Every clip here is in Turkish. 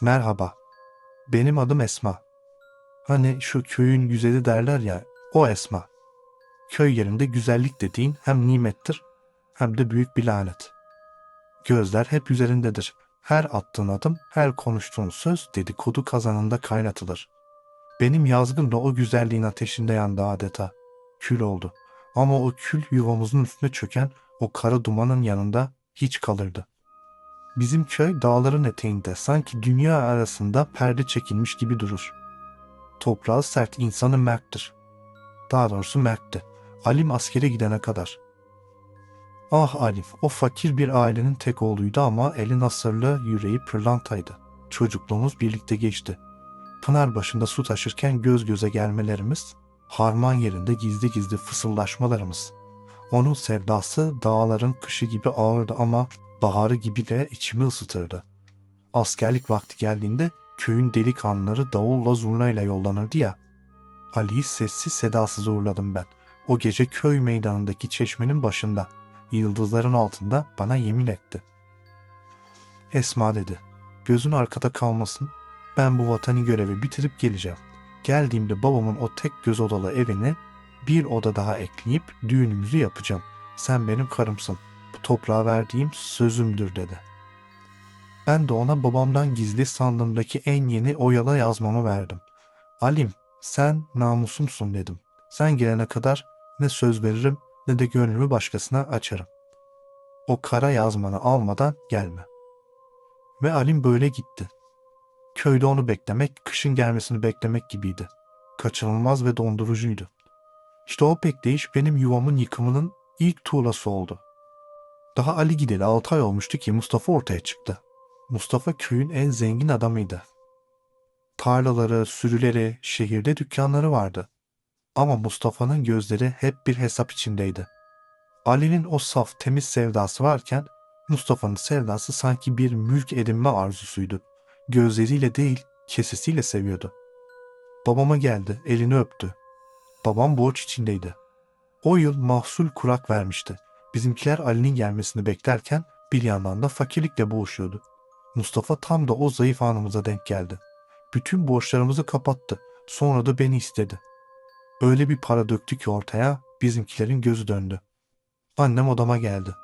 Merhaba. Benim adım Esma. Hani şu köyün güzeli derler ya, o Esma. Köy yerinde güzellik dediğin hem nimettir hem de büyük bir lanet. Gözler hep üzerindedir. Her attığın adım, her konuştuğun söz dedikodu kazanında kaynatılır. Benim yazgın da o güzelliğin ateşinde yandı adeta. Kül oldu. Ama o kül yuvamızın üstüne çöken o kara dumanın yanında hiç kalırdı. Bizim köy dağların eteğinde sanki dünya arasında perde çekilmiş gibi durur. Toprağı sert, insanı merttir. Daha doğrusu mertti. Alim askere gidene kadar. Ah Alim, o fakir bir ailenin tek oğluydu ama eli nasırlı, yüreği pırlantaydı. Çocukluğumuz birlikte geçti. Pınar başında su taşırken göz göze gelmelerimiz, harman yerinde gizli gizli fısıldaşmalarımız. Onun sevdası dağların kışı gibi ağırdı ama baharı gibi de içimi ısıtırdı. Askerlik vakti geldiğinde köyün delikanlıları davulla zurnayla yollanırdı ya. Ali'yi sessiz sedasız uğurladım ben. O gece köy meydanındaki çeşmenin başında, yıldızların altında bana yemin etti. Esma dedi, gözün arkada kalmasın, ben bu vatani görevi bitirip geleceğim. Geldiğimde babamın o tek göz odalı evine bir oda daha ekleyip düğünümüzü yapacağım. Sen benim karımsın. Toprağa verdiğim sözümdür dedi. Ben de ona babamdan gizli sandığımdaki en yeni oyala yazmamı verdim. Alim, sen namusumsun dedim. Sen gelene kadar ne söz veririm ne de gönlümü başkasına açarım. O kara yazmanı almadan gelme. Ve Alim böyle gitti. Köyde onu beklemek, kışın gelmesini beklemek gibiydi. Kaçınılmaz ve dondurucuydu. İşte o bekleyiş benim yuvamın yıkımının ilk tuğlası oldu. Daha Ali gideli 6 ay olmuştu ki Mustafa ortaya çıktı. Mustafa köyün en zengin adamıydı. Tarlaları, sürüleri, şehirde dükkanları vardı. Ama Mustafa'nın gözleri hep bir hesap içindeydi. Ali'nin o saf, temiz sevdası varken Mustafa'nın sevdası sanki bir mülk edinme arzusuydu. Gözleriyle değil, kesesiyle seviyordu. Babama geldi, elini öptü. Babam borç içindeydi. O yıl mahsul kurak vermişti. Bizimkiler Ali'nin gelmesini beklerken bir yandan da fakirlikle boğuşuyordu. Mustafa tam da o zayıf anımıza denk geldi. Bütün borçlarımızı kapattı. Sonra da beni istedi. Öyle bir para döktü ki ortaya bizimkilerin gözü döndü. Annem odama geldi.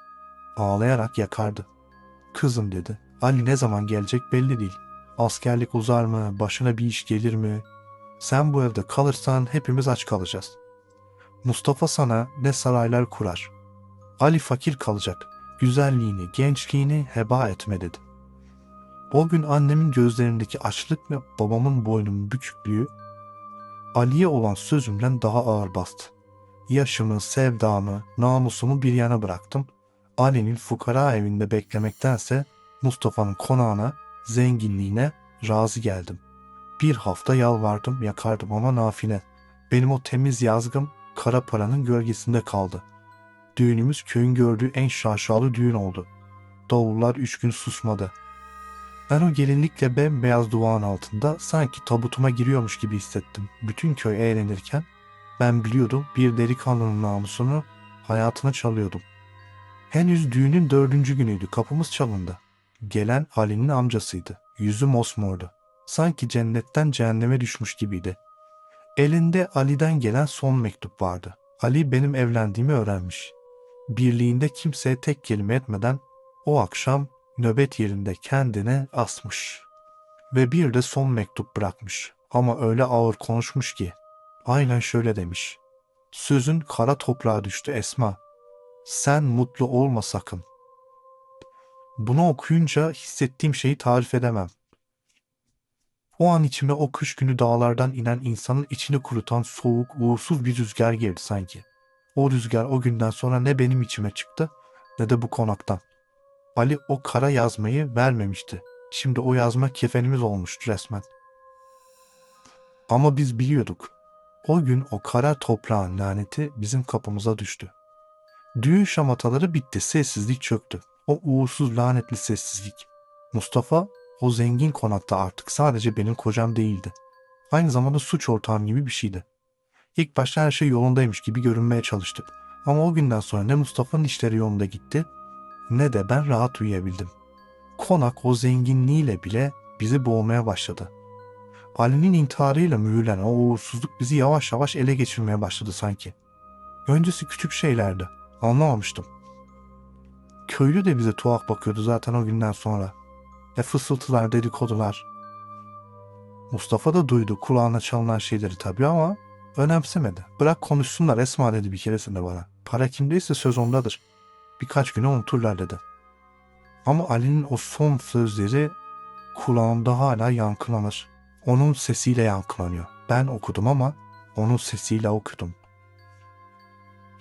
Ağlayarak yakardı. Kızım dedi. Ali ne zaman gelecek belli değil. Askerlik uzar mı? Başına bir iş gelir mi? Sen bu evde kalırsan hepimiz aç kalacağız. Mustafa sana ne saraylar kurar. Ali fakir kalacak. Güzelliğini, gençliğini heba etme dedi. O gün annemin gözlerindeki açlık ve babamın boynunun büküklüğü Ali'ye olan sözümden daha ağır bastı. Yaşımı, sevdamı, namusumu bir yana bıraktım. Ali'nin fukara evinde beklemektense Mustafa'nın konağına, zenginliğine razı geldim. Bir hafta yalvardım, yakardım ama nafile. Benim o temiz yazgım kara paranın gölgesinde kaldı. Düğünümüz köyün gördüğü en şaşalı düğün oldu. Davullar üç gün susmadı. Ben o gelinlikle bembeyaz duvağın altında sanki tabutuma giriyormuş gibi hissettim. Bütün köy eğlenirken ben biliyordum bir delikanlının namusunu hayatına çalıyordum. Henüz düğünün dördüncü günüydü. Kapımız çalındı. Gelen Ali'nin amcasıydı. Yüzü mosmordu. Sanki cennetten cehenneme düşmüş gibiydi. Elinde Ali'den gelen son mektup vardı. Ali benim evlendiğimi öğrenmiş. Birliğinde kimseye tek kelime etmeden o akşam nöbet yerinde kendine asmış. Ve bir de son mektup bırakmış. Ama öyle ağır konuşmuş ki. Aynen şöyle demiş. Sözün kara toprağa düştü Esma. Sen mutlu olma sakın. Bunu okuyunca hissettiğim şeyi tarif edemem. O an içime o kış günü dağlardan inen insanın içini kurutan soğuk, uğursuz bir rüzgar girdi sanki. O rüzgar o günden sonra ne benim içime çıktı ne de bu konaktan. Ali o kara yazmayı vermemişti. Şimdi o yazma kefenimiz olmuştu resmen. Ama biz biliyorduk. O gün o kara toprağın laneti bizim kapımıza düştü. Düğün şamataları bitti, sessizlik çöktü. O uğursuz lanetli sessizlik. Mustafa o zengin konakta artık sadece benim kocam değildi. Aynı zamanda suç ortağım gibi bir şeydi. İlk başta her şey yolundaymış gibi görünmeye çalıştık. Ama o günden sonra ne Mustafa'nın işleri yolunda gitti ne de ben rahat uyuyabildim. Konak o zenginliğiyle bile bizi boğmaya başladı. Ali'nin intiharıyla mühürlen o uğursuzluk bizi yavaş yavaş ele geçirmeye başladı sanki. Öncesi küçük şeylerdi. Anlamamıştım. Köylü de bize tuhaf bakıyordu zaten o günden sonra. E fısıltılar, dedikodular. Mustafa da duydu kulağına çalınan şeyleri tabii ama önemsemedi. Bırak konuşsunlar Esma dedi bir keresinde bana. Para kimdeyse söz ondadır. Birkaç güne unuturlar dedi. Ama Ali'nin o son sözleri kulağımda hala yankılanır. Onun sesiyle yankılanıyor. Ben okudum ama onun sesiyle okudum.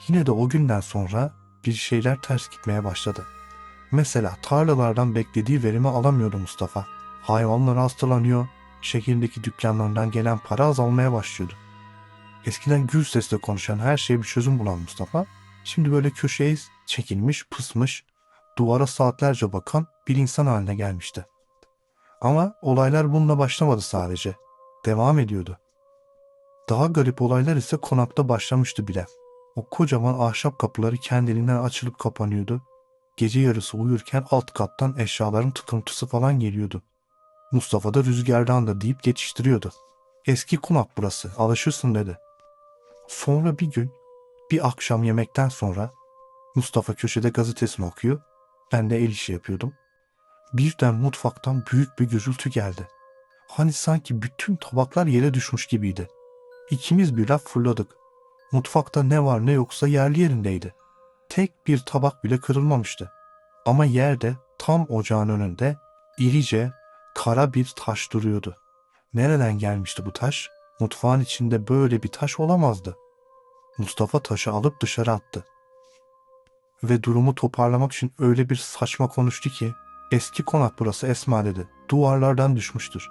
Yine de o günden sonra bir şeyler ters gitmeye başladı. Mesela tarlalardan beklediği verimi alamıyordu Mustafa. Hayvanlar hastalanıyor, şehirdeki dükkanlarından gelen para azalmaya başlıyordu. Eskiden gür sesle konuşan her şeye bir çözüm bulan Mustafa, şimdi böyle köşeye çekilmiş, pısmış, duvara saatlerce bakan bir insan haline gelmişti. Ama olaylar bununla başlamadı sadece. Devam ediyordu. Daha garip olaylar ise konakta başlamıştı bile. O kocaman ahşap kapıları kendiliğinden açılıp kapanıyordu. Gece yarısı uyurken alt kattan eşyaların tıkıntısı falan geliyordu. Mustafa da rüzgardan da deyip geçiştiriyordu. Eski konak burası, alışırsın dedi. Sonra bir gün, bir akşam yemekten sonra Mustafa köşede gazetesini okuyor, ben de el işi yapıyordum. Birden mutfaktan büyük bir gürültü geldi. Hani sanki bütün tabaklar yere düşmüş gibiydi. İkimiz bir laf fırladık. Mutfakta ne var ne yoksa yerli yerindeydi. Tek bir tabak bile kırılmamıştı. Ama yerde tam ocağın önünde irice kara bir taş duruyordu. Nereden gelmişti bu taş? Mutfağın içinde böyle bir taş olamazdı. Mustafa taşı alıp dışarı attı. Ve durumu toparlamak için öyle bir saçma konuştu ki eski konak burası Esma dedi. Duvarlardan düşmüştür.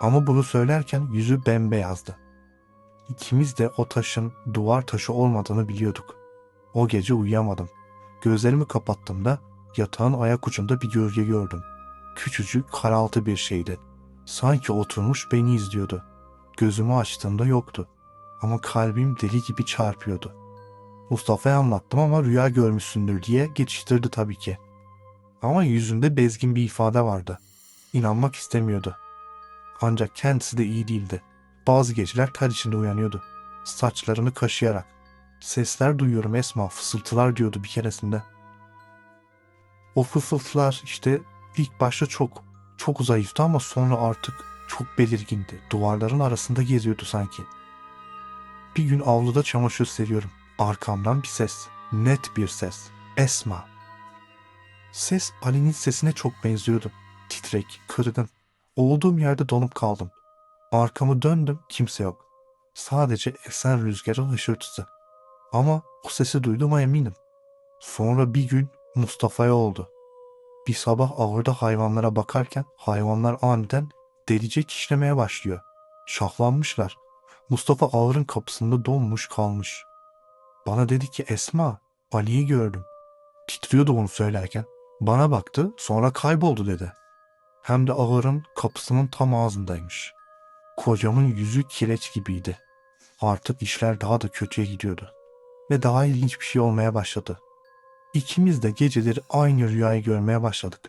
Ama bunu söylerken yüzü bembeyazdı. İkimiz de o taşın duvar taşı olmadığını biliyorduk. O gece uyuyamadım. Gözlerimi kapattığımda yatağın ayak ucunda bir gölge gördüm. Küçücük karaltı bir şeydi. Sanki oturmuş beni izliyordu. Gözümü açtığımda yoktu. Ama kalbim deli gibi çarpıyordu. Mustafa'ya anlattım ama rüya görmüşsündür diye geçiştirdi tabii ki. Ama yüzünde bezgin bir ifade vardı. İnanmak istemiyordu. Ancak kendisi de iyi değildi. Bazı geceler ter içinde uyanıyordu. Saçlarını kaşıyarak. Sesler duyuyorum Esma, fısıltılar diyordu bir keresinde. O fısıltılar işte ilk başta çok, çok zayıftı ama sonra artık çok belirgindi. Duvarların arasında geziyordu sanki. Bir gün avluda çamaşır seriyorum. Arkamdan bir ses. Net bir ses. Esma. Ses Ali'nin sesine çok benziyordu. Titrek, kırgın. Olduğum yerde donup kaldım. Arkamı döndüm, kimse yok. Sadece esen rüzgarın hışırtısı. Ama o sesi duyduğuma eminim. Sonra bir gün Mustafa'ya oldu. Bir sabah ahırda hayvanlara bakarken hayvanlar aniden delice kişnemeye başlıyor. Şahlanmışlar. Mustafa ahırın kapısında donmuş kalmış. Bana dedi ki Esma, Ali'yi gördüm. Titriyordu onu söylerken. Bana baktı sonra kayboldu dedi. Hem de ahırın kapısının tam ağzındaymış. Kocamın yüzü kireç gibiydi. Artık işler daha da kötüye gidiyordu. Ve daha ilginç bir şey olmaya başladı. İkimiz de geceleri aynı rüyayı görmeye başladık.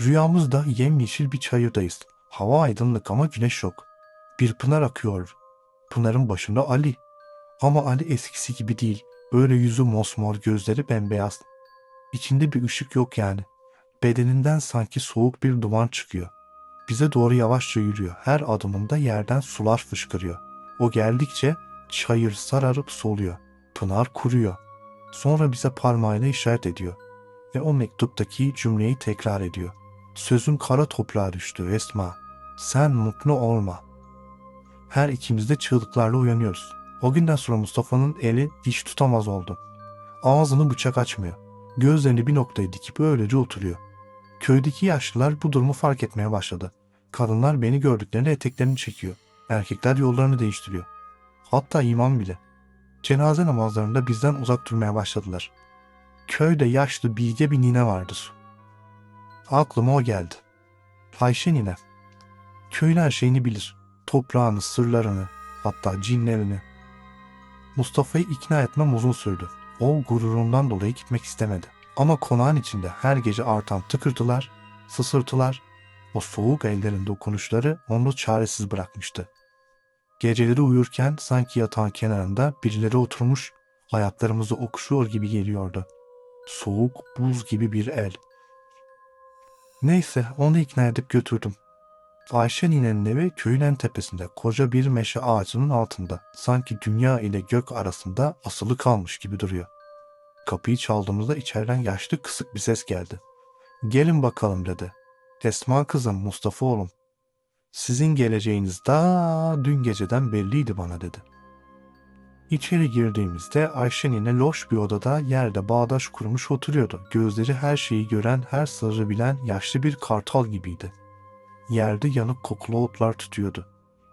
Rüyamızda yemyeşil bir çayırdayız. Hava aydınlık ama güneş yok. Bir pınar akıyor. Pınarın başında Ali. Ama Ali eskisi gibi değil. Öyle yüzü mosmor, gözleri bembeyaz. İçinde bir ışık yok yani. Bedeninden sanki soğuk bir duman çıkıyor. Bize doğru yavaşça yürüyor. Her adımında yerden sular fışkırıyor. O geldikçe çayır sararıp soluyor. Pınar kuruyor. Sonra bize parmağıyla işaret ediyor. Ve o mektuptaki cümleyi tekrar ediyor. Sözün kara toprağa düştü Esma. Sen mutlu olma. Her ikimiz de çığlıklarla uyanıyoruz. O günden sonra Mustafa'nın eli diş tutamaz oldu. Ağzını bıçak açmıyor. Gözlerini bir noktaya dikip öylece oturuyor. Köydeki yaşlılar bu durumu fark etmeye başladı. Kadınlar beni gördüklerinde eteklerini çekiyor. Erkekler yollarını değiştiriyor. Hatta imam bile. Cenaze namazlarında bizden uzak durmaya başladılar. Köyde yaşlı bilge bir nine vardır. Aklıma o geldi. Ayşe nine. Köyün her şeyini bilir. Toprağını, sırlarını, hatta cinlerini. Mustafa'yı ikna etmem uzun sürdü. O gururundan dolayı gitmek istemedi. Ama konağın içinde her gece artan tıkırtılar, sısırtılar, O soğuk ellerin dokunuşları onu çaresiz bırakmıştı. Geceleri uyurken sanki yatağın kenarında birileri oturmuş ayaklarımızı okşuyor gibi geliyordu. Soğuk buz gibi bir el. Neyse onu ikna edip götürdüm. Ayşe ninenin evi köyün en tepesinde koca bir meşe ağacının altında. Sanki dünya ile gök arasında asılı kalmış gibi duruyor. Kapıyı çaldığımızda içeriden yaşlı kısık bir ses geldi. Gelin bakalım dedi. Esma kızım Mustafa oğlum. Sizin geleceğiniz daha dün geceden belliydi bana dedi. İçeri girdiğimizde Ayşe nine loş bir odada yerde bağdaş kurmuş oturuyordu. Gözleri her şeyi gören, her sırrı bilen yaşlı bir kartal gibiydi. Yerde yanık kokulu otlar tutuyordu.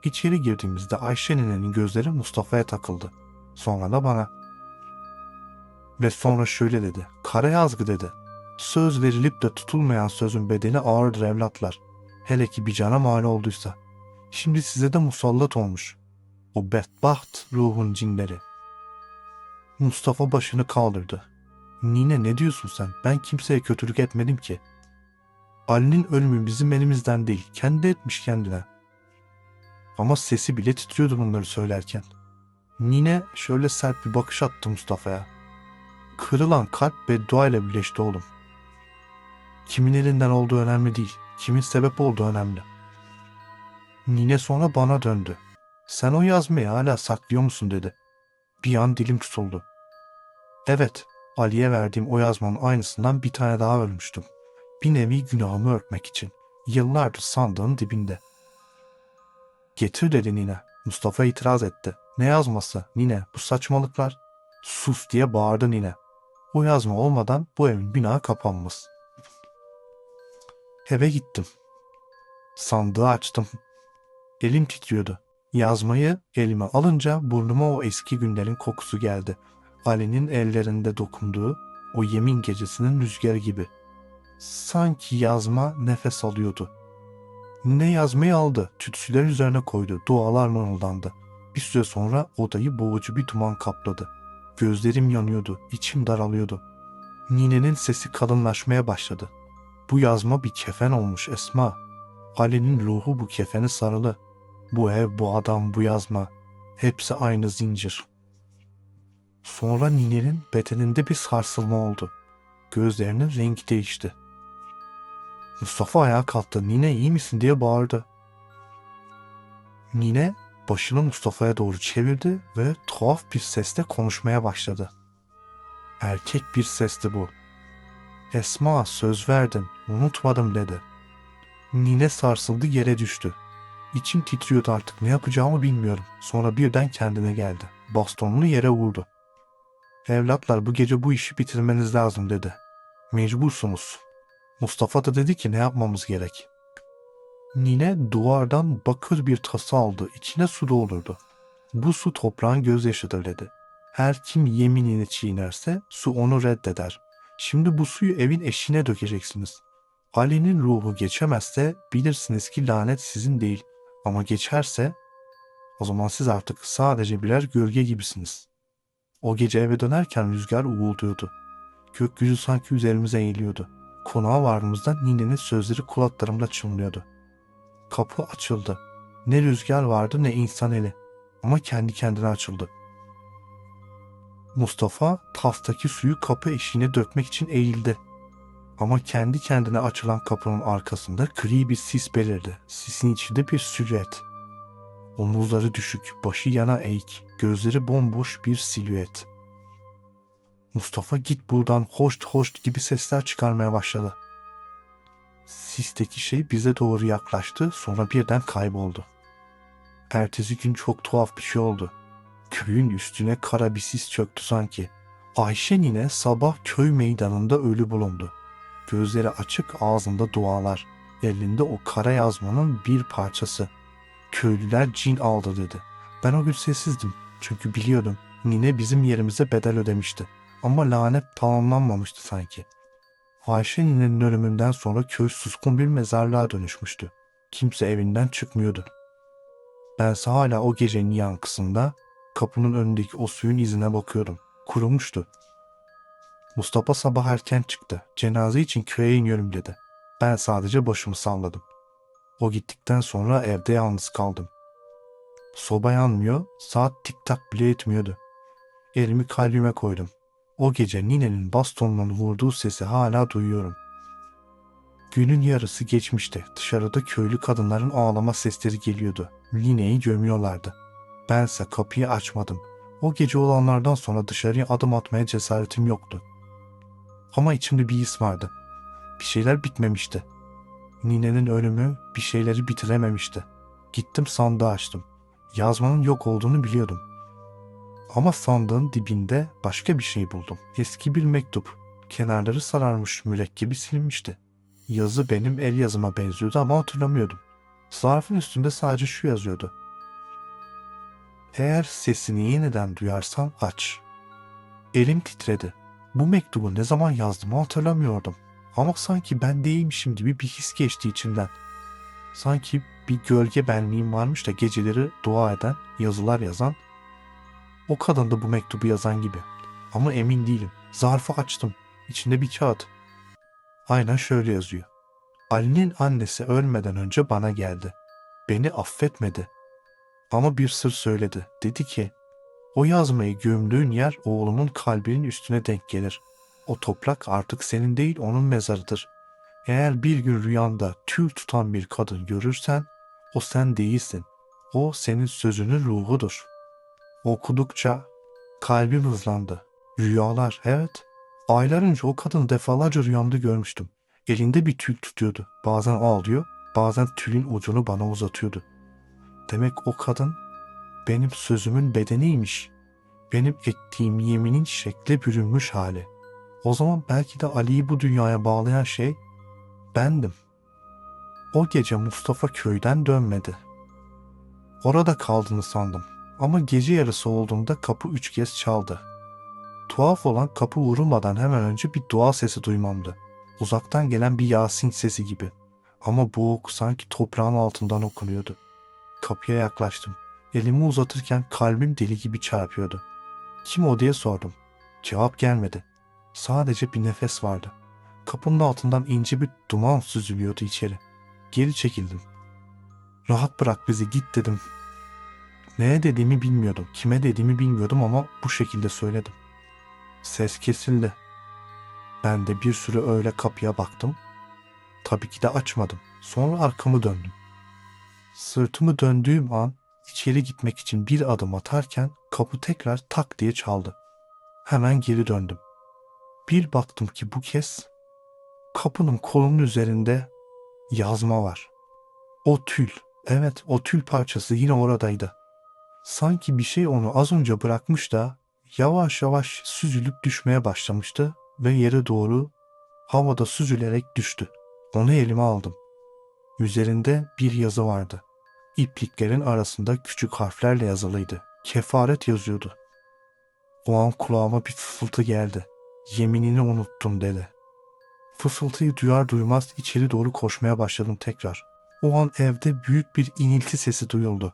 İçeri girdiğimizde Ayşe ninenin gözleri Mustafa'ya takıldı. Sonra da bana. Ve sonra şöyle dedi. Kara yazgı dedi. Söz verilip de tutulmayan sözün bedeni ağırdır evlatlar. Hele ki bir cana mal olduysa. Şimdi size de musallat olmuş. O bedbaht ruhun cinleri. Mustafa başını kaldırdı. Nine ne diyorsun sen? Ben kimseye kötülük etmedim ki. Ali'nin ölümü bizim elimizden değil. Kendi etmiş kendine. Ama sesi bile titriyordu bunları söylerken. Nine şöyle sert bir bakış attı Mustafa'ya. Kırılan kalp beddua ile birleşti oğlum. Kimin elinden olduğu önemli değil. Kimin sebep olduğu önemli. Nine sonra bana döndü. Sen o yazmayı hala saklıyor musun dedi. Bir an dilim tutuldu. Evet, Ali'ye verdiğim o yazmanın aynısından bir tane daha ölmüştüm. Bir nevi günahımı örtmek için. Yıllardır sandığın dibinde. Getir dedi Nine. Mustafa itiraz etti. Ne yazması? Nine, bu saçmalıklar. Sus diye bağırdı Nine. O yazma olmadan bu evin günahı kapanmaz. Eve gittim. Sandığı açtım. Elim titriyordu. Yazmayı elime alınca burnuma o eski günlerin kokusu geldi. Ali'nin ellerinde dokunduğu o yemin gecesinin rüzgarı gibi. Sanki yazma nefes alıyordu. Ne yazmayı aldı, tütsüler üzerine koydu, dualar mırıldandı. Bir süre sonra odayı boğucu bir duman kapladı. Gözlerim yanıyordu, içim daralıyordu. Ninenin sesi kalınlaşmaya başladı. Bu yazma bir kefen olmuş Esma. Ali'nin ruhu bu kefeni sarılı. Bu ev, bu adam, bu yazma. Hepsi aynı zincir. Sonra Nine'nin bedeninde bir sarsılma oldu. Gözlerinin rengi değişti. Mustafa ayağa kalktı. Nine iyi misin diye bağırdı. Nine başını Mustafa'ya doğru çevirdi ve tuhaf bir sesle konuşmaya başladı. Erkek bir sesti bu. Esma söz verdim, unutmadım dedi. Nine sarsıldı yere düştü. İçim titriyordu artık ne yapacağımı bilmiyorum. Sonra birden kendine geldi. Bastonunu yere vurdu. Evlatlar bu gece bu işi bitirmeniz lazım dedi. Mecbursunuz. Mustafa da dedi ki ne yapmamız gerek. Nine duvardan bakır bir tası aldı. İçine su doldurdu. Bu su toprağın gözyaşıdır dedi. Her kim yeminini çiğnerse su onu reddeder. Şimdi bu suyu evin eşiğine dökeceksiniz. Ali'nin ruhu geçemezse bilirsiniz ki lanet sizin değil. Ama geçerse o zaman siz artık sadece birer gölge gibisiniz. O gece eve dönerken rüzgar uğulduyordu. Gökyüzü sanki üzerimize eğiliyordu. Konağa vardığımızda ninenin sözleri kulaklarımda çınlıyordu. Kapı açıldı. Ne rüzgar vardı ne insan eli. Ama kendi kendine açıldı. Mustafa tastaki suyu kapı eşiğine dökmek için eğildi. Ama kendi kendine açılan kapının arkasında gri bir sis belirdi. Sisin içinde bir silüet. Omuzları düşük, başı yana eğik, gözleri bomboş bir silüet. Mustafa git buradan hoşt hoşt gibi sesler çıkarmaya başladı. Sisteki şey bize doğru yaklaştı sonra birden kayboldu. Ertesi gün çok tuhaf bir şey oldu. Köyün üstüne kara bir sis çöktü sanki. Ayşe nine sabah köy meydanında ölü bulundu. Gözleri açık ağzında dualar. Elinde o kara yazmanın bir parçası. Köylüler cin aldı dedi. Ben o gün sessizdim. Çünkü biliyordum nine bizim yerimize bedel ödemişti. Ama lanet tamamlanmamıştı sanki. Ayşe ninenin ölümünden sonra köy suskun bir mezarlığa dönüşmüştü. Kimse evinden çıkmıyordu. Bense hala o gecenin yankısında kapının önündeki o suyun izine bakıyordum. Kurumuştu. Mustafa sabah erken çıktı. Cenaze için köye iniyorum dedi. Ben sadece başımı salladım. O gittikten sonra evde yalnız kaldım. Soba yanmıyor, saat tik tak bile etmiyordu. Elimi kalbime koydum. O gece ninenin bastonla vurduğu sesi hala duyuyorum. Günün yarısı geçmişti. Dışarıda köylü kadınların ağlama sesleri geliyordu. Nineyi gömüyorlardı. Bense kapıyı açmadım. O gece olanlardan sonra dışarıya adım atmaya cesaretim yoktu. Ama içimde bir his vardı. Bir şeyler bitmemişti. Ninenin ölümü bir şeyleri bitirememişti. Gittim sandığı açtım. Yazmanın yok olduğunu biliyordum. Ama sandığın dibinde başka bir şey buldum. Eski bir mektup. Kenarları sararmış, mürekkebi silinmişti. Yazı benim el yazıma benziyordu ama hatırlamıyordum. Zarfın üstünde sadece şu yazıyordu. Eğer sesini yeniden duyarsan aç. Elim titredi. Bu mektubu ne zaman yazdığımı hatırlamıyordum. Ama sanki ben değilmişim gibi bir his geçti içimden. Sanki bir gölge benliğim varmış da geceleri dua eden, yazılar yazan. O kadın da bu mektubu yazan gibi. Ama emin değilim. Zarfı açtım. İçinde bir kağıt. Aynen şöyle yazıyor. Ali'nin annesi ölmeden önce bana geldi. Beni affetmedi. Ama bir sır söyledi. Dedi ki, o yazmayı gömdüğün yer oğlumun kalbinin üstüne denk gelir. O toprak artık senin değil onun mezarıdır. Eğer bir gün rüyanda tül tutan bir kadın görürsen, o sen değilsin. O senin sözünün ruhudur. Okudukça kalbim hızlandı. Rüyalar, evet. Aylar önce o kadını defalarca rüyamda görmüştüm. Elinde bir tül tutuyordu. Bazen ağlıyor, bazen tülün ucunu bana uzatıyordu. Demek o kadın benim sözümün bedeniymiş. Benim ettiğim yeminin şekle bürünmüş hali. O zaman belki de Ali'yi bu dünyaya bağlayan şey bendim. O gece Mustafa köyden dönmedi. Orada kaldığını sandım. Ama gece yarısı olduğunda kapı üç kez çaldı. Tuhaf olan kapı vurulmadan hemen önce bir dua sesi duymamdı. Uzaktan gelen bir Yasin sesi gibi. Ama boğuk sanki toprağın altından okunuyordu. Kapıya yaklaştım. Elimi uzatırken kalbim deli gibi çarpıyordu. Kim o diye sordum. Cevap gelmedi. Sadece bir nefes vardı. Kapının altından ince bir duman süzülüyordu içeri. Geri çekildim. Rahat bırak bizi git dedim. Neye dediğimi bilmiyordum. Kime dediğimi bilmiyordum ama bu şekilde söyledim. Ses kesildi. Ben de bir süre öyle kapıya baktım. Tabii ki de açmadım. Sonra arkamı döndüm. Sırtımı döndüğüm an içeri gitmek için bir adım atarken kapı tekrar tak diye çaldı. Hemen geri döndüm. Bir baktım ki bu kez kapının kolunun üzerinde yazma var. O tül, evet o tül parçası yine oradaydı. Sanki bir şey onu az önce bırakmış da yavaş yavaş süzülüp düşmeye başlamıştı ve yere doğru havada süzülerek düştü. Onu elime aldım. Üzerinde bir yazı vardı. İpliklerin arasında küçük harflerle yazılıydı. Kefaret yazıyordu. O an kulağıma bir fısıltı geldi. Yeminini unuttum dedi. Fısıltıyı duyar duymaz içeri doğru koşmaya başladım tekrar. O an evde büyük bir inilti sesi duyuldu.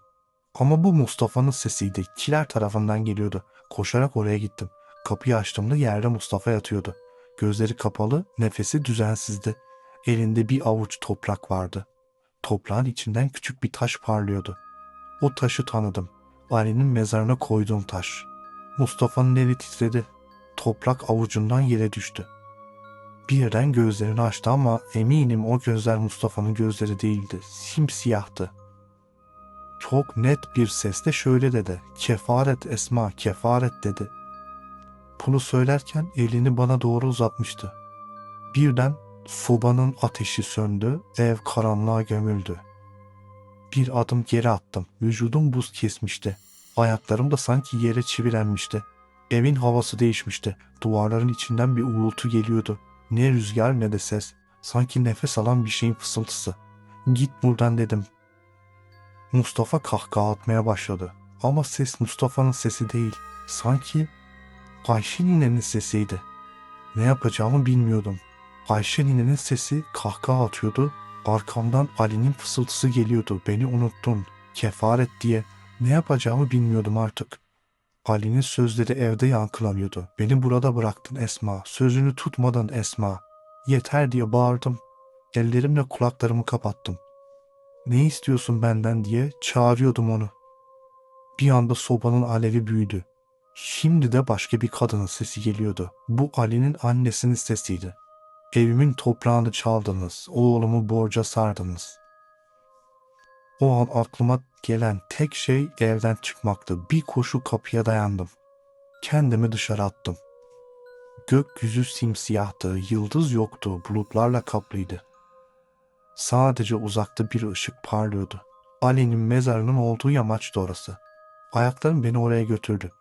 Ama bu Mustafa'nın sesiydi. Kiler tarafından geliyordu. Koşarak oraya gittim. Kapıyı açtığımda yerde Mustafa yatıyordu. Gözleri kapalı, nefesi düzensizdi. Elinde bir avuç toprak vardı. Toprağın içinden küçük bir taş parlıyordu. O taşı tanıdım. Ali'nin mezarına koyduğum taş. Mustafa'nın eli titredi. Toprak avucundan yere düştü. Birden gözlerini açtı ama eminim o gözler Mustafa'nın gözleri değildi. Simsiyahtı. Çok net bir sesle şöyle dedi. Kefaret Esma, kefaret dedi. Bunu söylerken elini bana doğru uzatmıştı. Birden sobanın ateşi söndü, ev karanlığa gömüldü. Bir adım geri attım. Vücudum buz kesmişti. Ayaklarım da sanki yere çivilenmişti. Evin havası değişmişti. Duvarların içinden bir uğultu geliyordu. Ne rüzgar ne de ses. Sanki nefes alan bir şeyin fısıltısı. Git buradan dedim. Mustafa kahkaha atmaya başladı. Ama ses Mustafa'nın sesi değil. Sanki Ayşe ninenin sesiydi. Ne yapacağımı bilmiyordum. Ayşe ninenin sesi kahkaha atıyordu. Arkamdan Ali'nin fısıltısı geliyordu. Beni unuttun. Kefaret diye. Ne yapacağımı bilmiyordum artık. Ali'nin sözleri evde yankılanıyordu. Beni burada bıraktın Esma. Sözünü tutmadın Esma. Yeter diye bağırdım. Ellerimle kulaklarımı kapattım. Ne istiyorsun benden diye çağırıyordum onu. Bir anda sobanın alevi büyüdü. Şimdi de başka bir kadının sesi geliyordu. Bu Ali'nin annesinin sesiydi. Evimin toprağını çaldınız, oğlumu borca sardınız. O an aklıma gelen tek şey evden çıkmaktı. Bir koşu kapıya dayandım. Kendimi dışarı attım. Gökyüzü simsiyahtı, yıldız yoktu, bulutlarla kaplıydı. Sadece uzakta bir ışık parlıyordu. Ali'nin mezarının olduğu yamaçtı orası. Ayaklarım beni oraya götürdü.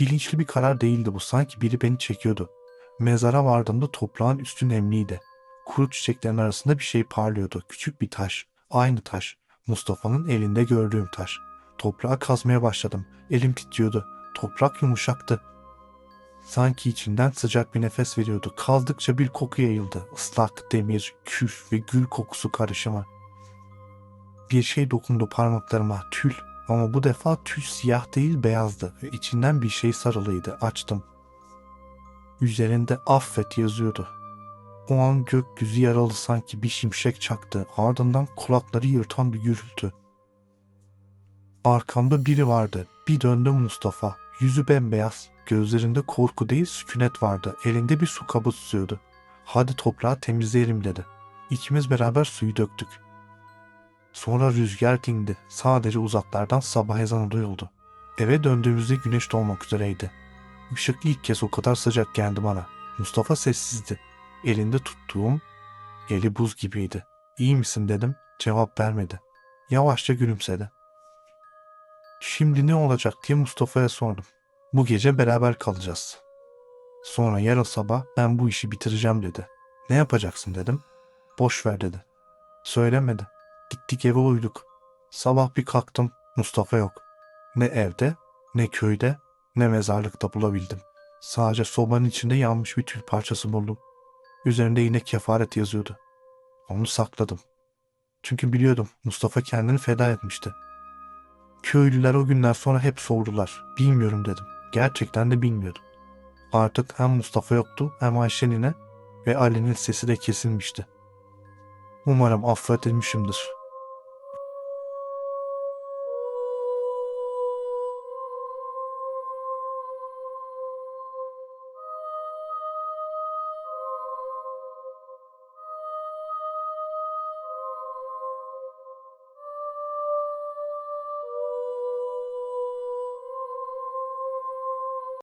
Bilinçli bir karar değildi bu. Sanki biri beni çekiyordu. Mezara vardığımda toprağın üstü nemliydi. Kuru çiçeklerin arasında bir şey parlıyordu. Küçük bir taş. Aynı taş. Mustafa'nın elinde gördüğüm taş. Toprağı kazmaya başladım. Elim titriyordu. Toprak yumuşaktı. Sanki içinden sıcak bir nefes veriyordu. Kazdıkça bir koku yayıldı. Islak, demir, küf ve gül kokusu karışımı. Bir şey dokundu parmaklarıma. Tül. Ama bu defa tül siyah değil beyazdı. Ve içinden bir şey sarılıydı. Açtım. Üzerinde affet yazıyordu. O an gökyüzü yaralı sanki bir şimşek çaktı. Ardından kulakları yırtan bir gürültü. Arkamda biri vardı. Bir döndüm Mustafa. Yüzü bembeyaz. Gözlerinde korku değil sükunet vardı. Elinde bir su kabı tutuyordu. Hadi toprağı temizleyelim dedi. İkimiz beraber suyu döktük. Sonra rüzgar dindi. Sadece uzaklardan sabah ezanı duyuldu. Eve döndüğümüzde güneş doğmak üzereydi. Işık ilk kez o kadar sıcak geldi bana. Mustafa sessizdi. Elinde tuttuğum eli buz gibiydi. İyi misin dedim. Cevap vermedi. Yavaşça gülümsedi. Şimdi ne olacak diye Mustafa'ya sordum. Bu gece beraber kalacağız. Sonra yarın sabah ben bu işi bitireceğim dedi. Ne yapacaksın dedim. Boş ver dedi. Söylemedi. Gittik eve uyuduk. Sabah bir kalktım. Mustafa yok. Ne evde, ne köyde, ne mezarlıkta bulabildim. Sadece sobanın içinde yanmış bir tül parçası buldum. Üzerinde yine kefaret yazıyordu. Onu sakladım. Çünkü biliyordum Mustafa kendini feda etmişti. Köylüler o günden sonra hep sordular. Bilmiyorum dedim. Gerçekten de bilmiyordum. Artık hem Mustafa yoktu hem Ayşe nine ve Ali'nin sesi de kesilmişti. Umarım affedilmişimdir.